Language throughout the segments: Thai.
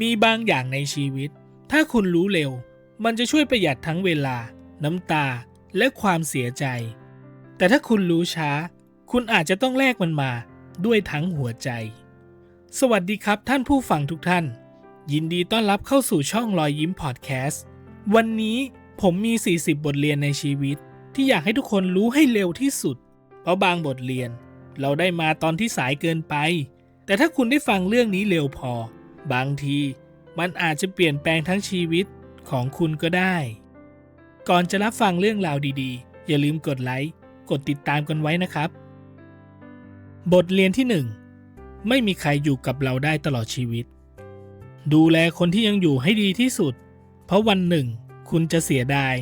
มีบางอย่างในชีวิต ถ้าคุณรู้เร็ว มันจะช่วยประหยัดทั้งเวลา น้ำตา และความเสียใจ แต่ถ้าคุณรู้ช้า คุณอาจจะต้องแลกมันมาด้วยทั้งหัวใจ สวัสดีครับท่านผู้ฟังทุกท่าน ยินดีต้อนรับเข้าสู่ช่องรอยยิ้มพอดแคสต์ วันนี้ผมมี 40 บทเรียนในชีวิต ที่อยากให้ทุกคนรู้ให้เร็วที่สุด เพราะบางบทเรียน เราได้มาตอนที่สายเกินไป แต่ถ้าคุณได้ฟังเรื่องนี้เร็วพอ บางทีมันอาจจะเปลี่ยนแปลงทั้งชีวิตของคุณก็ได้ ก่อนจะรับฟังเรื่องราวดีๆ อย่าลืมกดไลค์ กดติดตามกันไว้นะครับ บทเรียนที่ 1 ไม่มีใครอยู่กับเราได้ตลอดชีวิต ดูแลคนที่ยังอยู่ให้ดีที่สุด เพราะวันหนึ่ง คุณจะเสียดาย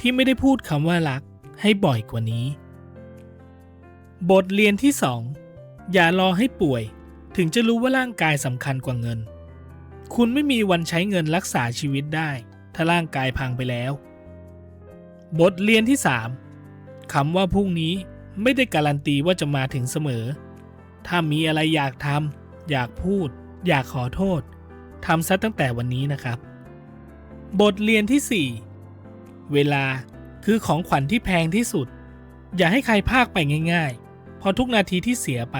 ที่ไม่ได้พูดคำว่ารักให้บ่อยกว่านี้ บทเรียนที่ 2 อย่ารอให้ป่วย ถึงจะรู้ว่าร่างกายสำคัญกว่าเงิน คุณไม่มีวันใช้เงินรักษาชีวิตได้ ถ้าร่างกายพังไปแล้ว บทเรียนที่ 3คำว่าพรุ่งนี้ไม่ได้การันตีว่าจะมาถึงเสมอ ถ้ามีอะไรอยากทำอยากพูด อยากขอโทษทำซะตั้งแต่วันนี้นะครับ บทเรียนที่ 4 เวลาคือของขวัญที่แพงที่สุด อย่าให้ใครพากไปง่ายๆ เพราะทุกนาทีที่เสียไป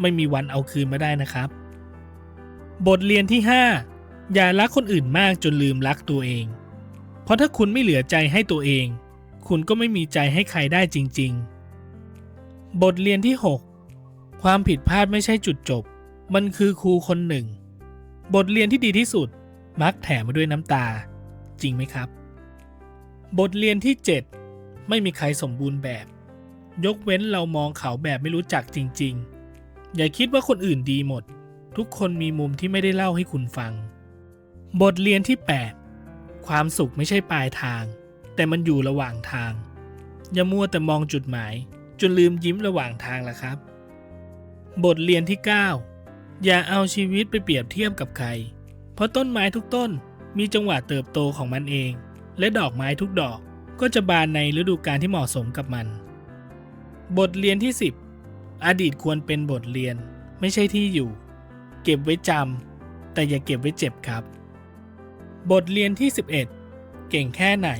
ไม่มีวันเอาคืนมาได้นะครับ บทเรียนที่ 5 อย่ารักคนอื่นมากจนลืมรักตัวเอง เพราะถ้าคุณไม่เหลือใจให้ตัวเอง คุณก็ไม่มีใจให้ใครได้จริง ๆ บทเรียนที่ 6 ความผิดพลาดไม่ใช่จุดจบ มันคือครูคนหนึ่ง บทเรียนที่ดีที่สุด มักแถมมาด้วยน้ำตา จริงไหมครับ บทเรียนที่ 7 ไม่มีใครสมบูรณ์แบบ ยกเว้นเรามองเขาแบบไม่รู้จักจริง ๆ อย่าคิดว่าคนอื่นดีหมด ทุกคนมีมุมที่ไม่ได้เล่าให้คุณฟัง บทเรียนที่ 8 ความสุขไม่ใช่ปลายทาง แต่มันอยู่ระหว่างทาง อย่ามัวแต่มองจุดหมาย จนลืมยิ้มระหว่างทางละครับ บทเรียนที่ 9 อย่าเอาชีวิตไปเปรียบเทียบกับใคร เพราะต้นไม้ทุกต้นมีจังหวะเติบโตของมันเอง และดอกไม้ทุกดอกก็จะบานในฤดูกาลที่เหมาะสมกับมัน บทเรียนที่ 10 อดีตควรเป็นบทเรียนไม่ใช่ที่อยู่ เก็บไว้จำแต่อย่าเก็บไว้เจ็บครับ บทเรียนที่ 11 เก่งแค่ไหน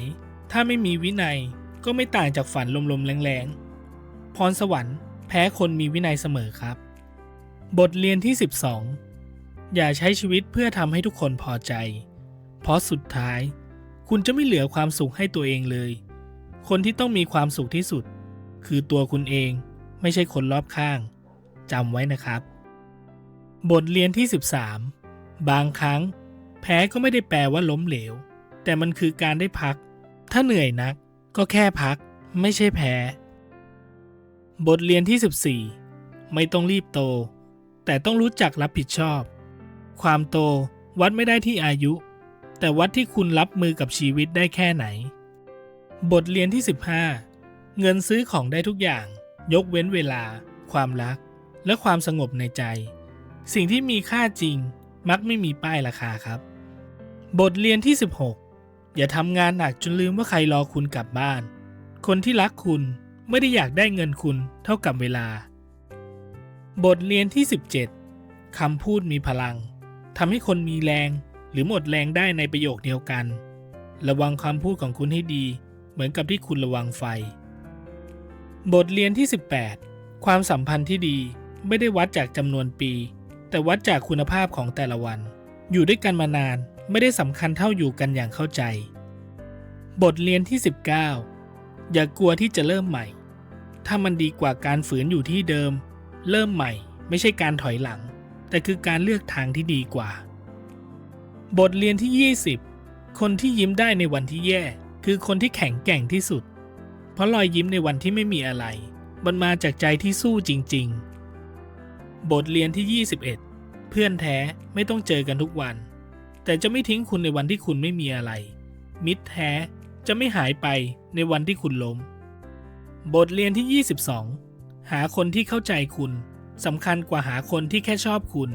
ถ้าไม่มีวินัยก็ไม่ต่างจากฝันลมๆแรงๆ พรสวรรค์แพ้คนมีวินัยเสมอครับ บทเรียนที่ 12 อย่าใช้ชีวิตเพื่อทำให้ทุกคนพอใจ เพราะสุดท้าย คุณจะไม่เหลือความสุขให้ตัวเองเลย คนที่ต้องมีความสุขที่สุด คือตัวคุณเองไม่ใช่คนรอบข้างจำไว้นะครับ บทเรียนที่ 13 บางครั้ง แพ้ก็ไม่ได้แปลว่าล้มเหลว แต่มันคือการได้พัก ถ้าเหนื่อยนัก ก็แค่พัก ไม่ใช่แพ้ บทเรียนที่ 14 ไม่ต้องรีบโต แต่ต้องรู้จักรับผิดชอบ ความโตวัดไม่ได้ที่อายุ แต่วัดที่คุณรับมือกับชีวิตได้แค่ไหน บทเรียนที่ 15 เงินซื้อของได้ทุกอย่าง ยกเว้นเวลา ความรัก และความสงบในใจ สิ่งที่มีค่าจริง มักไม่มีป้ายราคาครับ บทเรียนที่ 16 อย่าทำงานหนักจนลืมว่าใครรอคุณกลับบ้าน คนที่รักคุณไม่ได้อยากได้เงินคุณเท่ากับเวลา บทเรียนที่ 17 คำพูดมีพลังทำให้คนมีแรงหรือหมดแรงได้ในประโยคเดียวกัน ระวังคำพูดของคุณให้ดี เหมือนกับที่คุณระวังไฟ บทเรียนที่ 18 ความสัมพันธ์ที่ดีไม่ได้วัดจากจำนวนปี แต่วัดจากคุณภาพของแต่ละวัน อยู่ด้วยกันมานานไม่ได้สำคัญเท่าอยู่กันอย่างเข้าใจ บทเรียนที่ 19 อย่ากลัวที่จะเริ่มใหม่ ถ้ามันดีกว่าการฝืนอยู่ที่เดิม เริ่มใหม่ ไม่ใช่การถอยหลัง แต่คือการเลือกทางที่ดีกว่า บทเรียนที่ 20 คนที่ยิ้มได้ในวันที่แย่ คือคนที่แข็งแกร่งที่สุด เพราะรอยยิ้มในวันที่ไม่มีอะไร มันมาจากใจที่สู้จริง ๆ บทเรียนที่ 21 เพื่อนแท้ไม่ต้องเจอกันทุกวัน แต่จะไม่ทิ้งคุณในวันที่คุณไม่มีอะไร มิตรแท้จะไม่หายไปในวันที่คุณล้ม บทเรียนที่ 22 หาคนที่เข้าใจคุณสำคัญกว่าหาคนที่แค่ชอบคุณ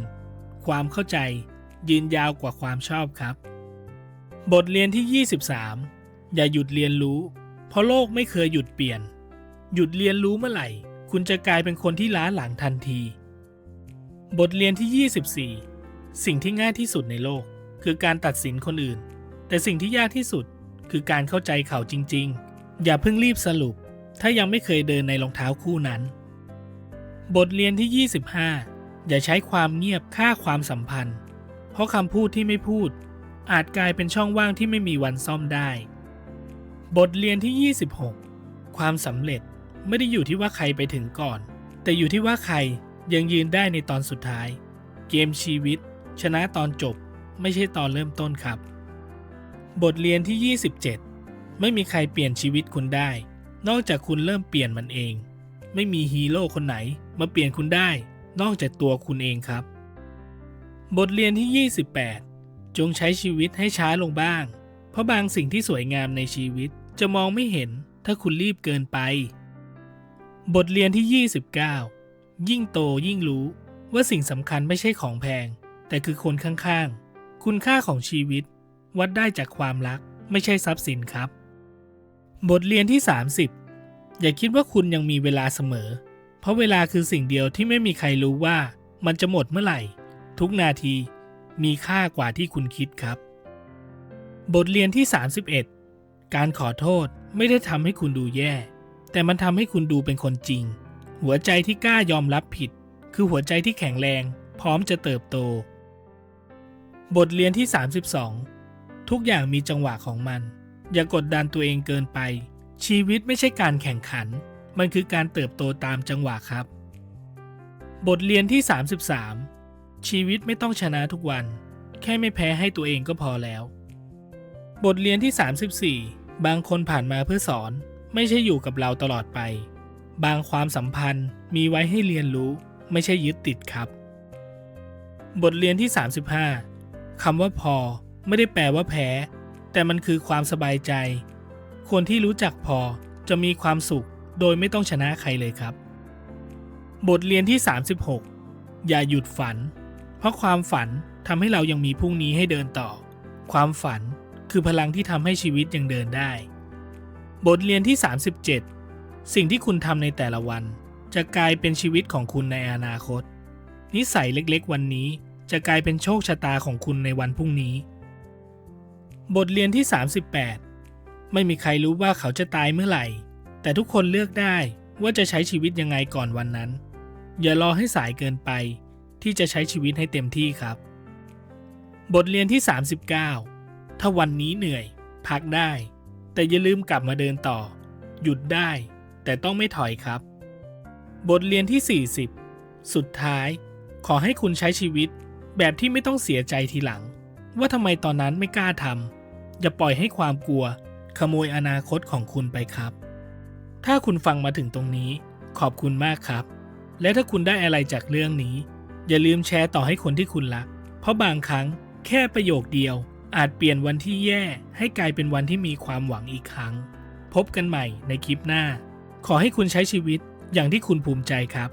ความเข้าใจยืนยาวกว่าความชอบครับ บทเรียนที่ 23 อย่าหยุดเรียนรู้ เพราะโลกไม่เคยหยุดเปลี่ยน หยุดเรียนรู้เมื่อไหร่ คุณจะกลายเป็นคนที่ล้าหลังทันที บทเรียนที่ 24 สิ่งที่ง่ายที่สุดในโลก คือการตัดสินคนอื่น แต่สิ่งที่ยากที่สุดคือการเข้าใจเขาจริง ๆ อย่าเพิ่งรีบสรุป ถ้ายังไม่เคยเดินในรองเท้าคู่นั้น บทเรียนที่ 25 อย่าใช้ความเงียบฆ่าความสัมพันธ์ เพราะคำพูดที่ไม่พูด อาจกลายเป็นช่องว่างที่ไม่มีวันซ่อมได้ บทเรียนที่ 26 ความสำเร็จไม่ได้อยู่ที่ว่าใครไปถึงก่อน แต่อยู่ที่ว่าใคร ยังยืนได้ในตอนสุดท้าย เกมชีวิต ชนะตอนจบไม่ใช่ตอนเริ่มต้นครับ บทเรียนที่ 27 ไม่มีใครเปลี่ยนชีวิตคุณได้ นอกจากคุณเริ่มเปลี่ยนมันเอง ไม่มีฮีโร่คนไหนมาเปลี่ยนคุณได้ นอกจากตัวคุณเองครับ บทเรียนที่ 28 จงใช้ชีวิตให้ช้าลงบ้าง เพราะบางสิ่งที่สวยงามในชีวิตจะมองไม่เห็นถ้าคุณรีบเกินไป บทเรียนที่ 29 ยิ่งโตยิ่งรู้ว่าสิ่งสำคัญไม่ใช่ของแพง แต่คือคนข้างๆ คุณค่าของชีวิต วัดได้จากความรักไม่ใช่ทรัพย์สินครับ บทเรียนที่ 30 อย่าคิดว่าคุณยังมีเวลาเสมอ เพราะเวลาคือสิ่งเดียวที่ไม่มีใครรู้ว่ามันจะหมดเมื่อไหร่ ทุกนาทีมีค่ากว่าที่คุณคิดครับ บทเรียนที่ 31 การขอโทษไม่ได้ทำให้คุณดูแย่ แต่มันทำให้คุณดูเป็นคนจริง หัวใจที่กล้ายอมรับผิด คือหัวใจที่แข็งแรง พร้อมจะเติบโต บทเรียนที่ 32 ทุกอย่างมีจังหวะของมัน อย่ากดดันตัวเองเกินไป ชีวิตไม่ใช่การแข่งขัน มันคือการเติบโตตามจังหวะครับ บทเรียนที่ 33 ชีวิตไม่ต้องชนะทุกวัน แค่ไม่แพ้ให้ตัวเองก็พอแล้ว บทเรียนที่ 34 บางคนผ่านมาเพื่อสอน ไม่ใช่อยู่กับเราตลอดไป บางความสัมพันธ์มีไว้ให้เรียนรู้ไม่ใช่ยึดติดครับ บทเรียนที่ 35คำว่าพอไม่ได้แปลว่าแพ้ แต่มันคือความสบายใจ คนที่รู้จักพอจะมีความสุขโดยไม่ต้องชนะใครเลยครับ บทเรียนที่ 36 อย่าหยุดฝัน เพราะความฝันทำให้เรายังมีพรุ่งนี้ให้เดินต่อ ความฝันคือพลังที่ทำให้ชีวิตยังเดินได้ บทเรียนที่ 37 สิ่งที่คุณทำในแต่ละวัน จะกลายเป็นชีวิตของคุณในอนาคต นิสัยเล็กๆ วันนี้จะกลายเป็นโชคชะตาของคุณในวันพรุ่งนี้ บทเรียนที่ 38 ไม่มีใครรู้ว่าเขาจะตายเมื่อไหร่ แต่ทุกคนเลือกได้ว่าจะใช้ชีวิตยังไงก่อนวันนั้น อย่ารอให้สายเกินไป ที่จะใช้ชีวิตให้เต็มที่ครับ บทเรียนที่ 39 ถ้าวันนี้เหนื่อย พักได้ แต่อย่าลืมกลับมาเดินต่อ หยุดได้ แต่ต้องไม่ถอยครับ บทเรียนที่ 40 สุดท้าย ขอให้คุณใช้ชีวิต แบบที่ไม่ต้องเสียใจทีหลัง ว่าทำไมตอนนั้นไม่กล้าทำอย่าปล่อยให้ความกลัว ขโมยอนาคตของคุณไปครับ ถ้าคุณฟังมาถึงตรงนี้ ขอบคุณมากครับ และถ้าคุณได้อะไรจากเรื่องนี้ อย่าลืมแชร์ต่อให้คนที่คุณรัก เพราะบางครั้งแค่ประโยคเดียว อาจเปลี่ยนวันที่แย่ให้กลายเป็นวันที่มีความหวังอีกครั้ง พบกันใหม่ในคลิปหน้า ขอให้คุณใช้ชีวิตอย่างที่คุณภูมิใจครับ